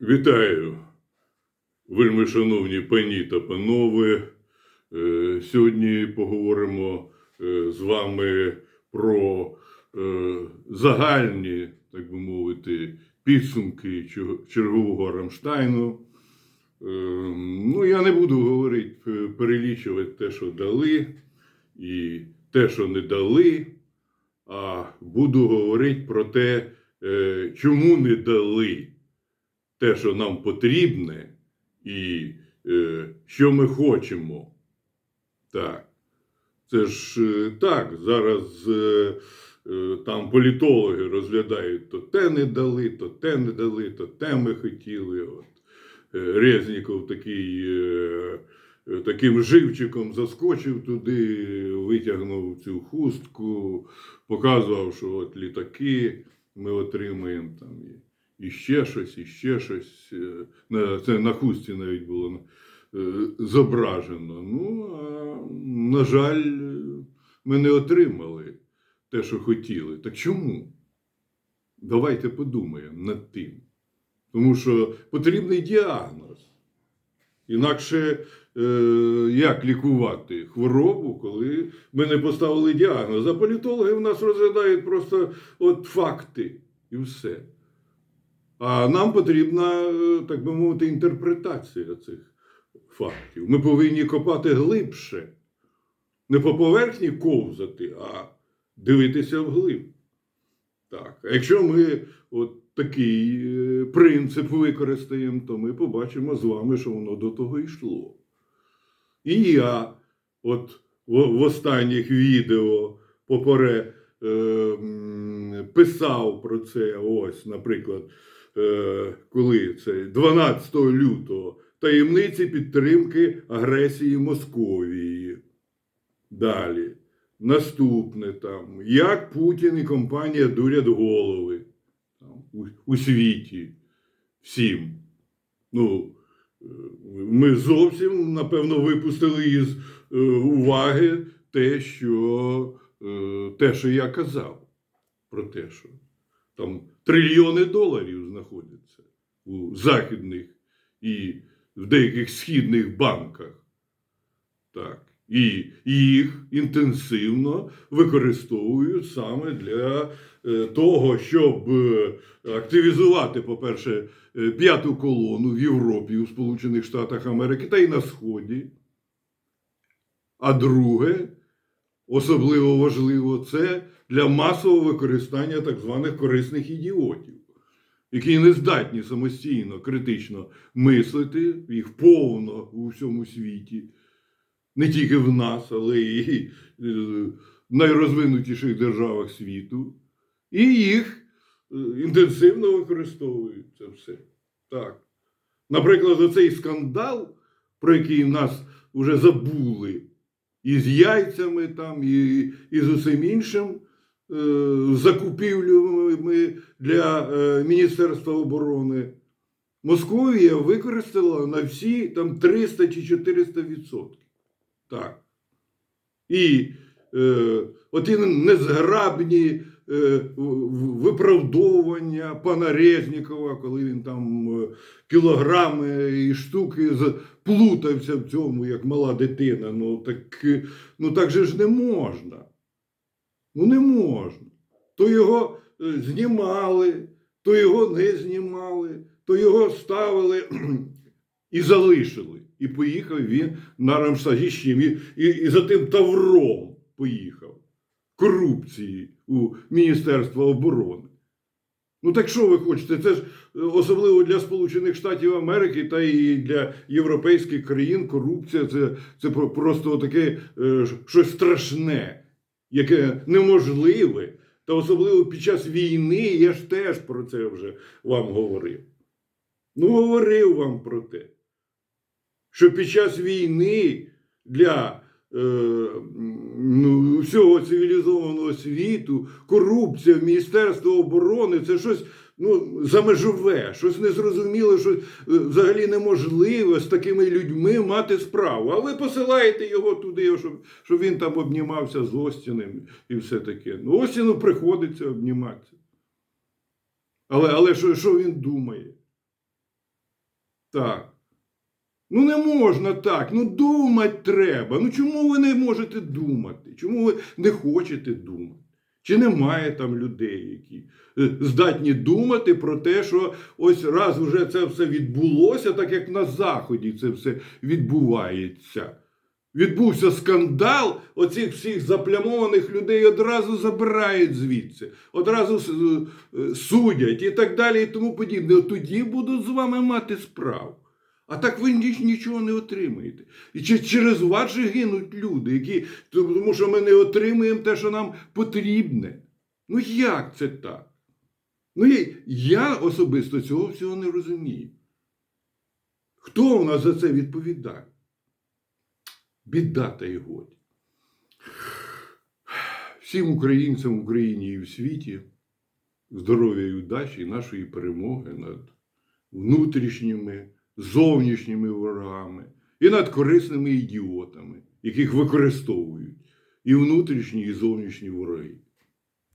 Вітаю, вельми шановні пані та панове. Е, Сьогодні поговоримо е, з вами про е, загальні, так би мовити, підсумки чергового Рамштайну. Ну, я не буду говорити, перелічувати те, що дали, і те, що не дали, а буду говорити про те, чому не дали те, що нам потрібне, і е, що ми хочемо. Так. Це ж е, так, зараз е, е, там політологи розглядають, то те не дали, то те не дали, то те ми хотіли. От. Е, Резніков такий, е, е, таким живчиком заскочив туди, витягнув цю хустку, показував, що от літаки ми отримаємо там. І ще щось, і ще щось. Е, Це на хустці навіть було е, зображено. Ну, а, на жаль, ми не отримали те, що хотіли. Так чому? Давайте подумаємо над тим. Тому що потрібний діагноз. Інакше е, як лікувати хворобу, коли ми не поставили діагноз? А політологи в нас розглядають просто от факти і все. А нам потрібна, е, так би мовити, інтерпретація цих фактів. Ми повинні копати глибше, не по поверхні ковзати, а дивитися вглиб. Так. А якщо ми от такий е, принцип використаємо, то ми побачимо з вами, що воно до того йшло. І я, от в, останніх відео попере е, писав про це, ось, наприклад, коли це 12 лютого таємниці підтримки агресії Московії. Далі. Наступне там, як Путін і компанія дурять голови там, у, у світі всім. Ну, е, ми зовсім, напевно, випустили із е, уваги те, що, е, те, що я казав про те, що там трильйони доларів знаходяться у західних і в деяких східних банках. Так. І їх інтенсивно використовують саме для е, того, щоб е, активізувати, по-перше, е, п'яту колону в Європі, у Сполучених Штатах Америки та й на Сході. А друге, особливо важливо, це для масового використання так званих корисних ідіотів, які не здатні самостійно критично мислити, їх повно у всьому світі не тільки в нас, але і е, в найрозвинутіших державах світу, і їх е, інтенсивно використовують це все. Так. Наприклад, оцей скандал, про який нас вже забули, і з яйцями, там, і, і з усім іншим, е, закупівлями для е, Міністерства оборони. Московія використала на всі там 300 чи 400 відсотків. Так. І е, оті незграбні виправдовування пана Резнікова, коли він там е, кілограми і штуки плутався в цьому, як мала дитина. Ну так, е, ну так же ж не можна. Ну не можна. То його е, знімали, то його не знімали, то його ставили і залишили. І поїхав він на Рамштаді. І, і, і за тим тавром поїхав. Корупції у Міністерство оборони. Ну так що ви хочете? Це ж е, особливо для Сполучених Штатів Америки та і для європейських країн корупція це, це просто таке е, щось страшне, яке неможливе. Та особливо під час війни я ж теж про це вже вам говорив. Ну, говорив вам про те що під час війни для е, ну, всього цивілізованого світу корупція в Міністерстві оборони це щось ну, замежове, щось незрозуміле, що е, взагалі неможливо з такими людьми мати справу. А ви посилаєте його туди, щоб, щоб він там обнімався з Остіним і все таке. Ну, Остіну приходиться обніматися. Але, але що, що він думає? Так. Ну не можна так. Ну думати треба. Ну чому ви не можете думати? Чому ви не хочете думати? Чи немає там людей, які е, здатні думати про те, що ось раз вже це все відбулося, так як на Заході це все відбувається. Відбувся скандал, оцих всіх заплямованих людей одразу забирають звідси, одразу е, судять і так далі, і тому подібне. Тоді будуть з вами мати справу. А так ви ніч- нічого не отримаєте. І через вас же гинуть люди, які, тому що ми не отримуємо те, що нам потрібне. Ну як це так? Ну я, я особисто цього всього не розумію. Хто у нас за це відповідає? Біда та й годі. Всім українцям в Україні і в світі здоров'я і удачі і нашої перемоги над внутрішніми, зовнішніми ворогами і над корисними ідіотами, яких використовують і внутрішні, і зовнішні вороги.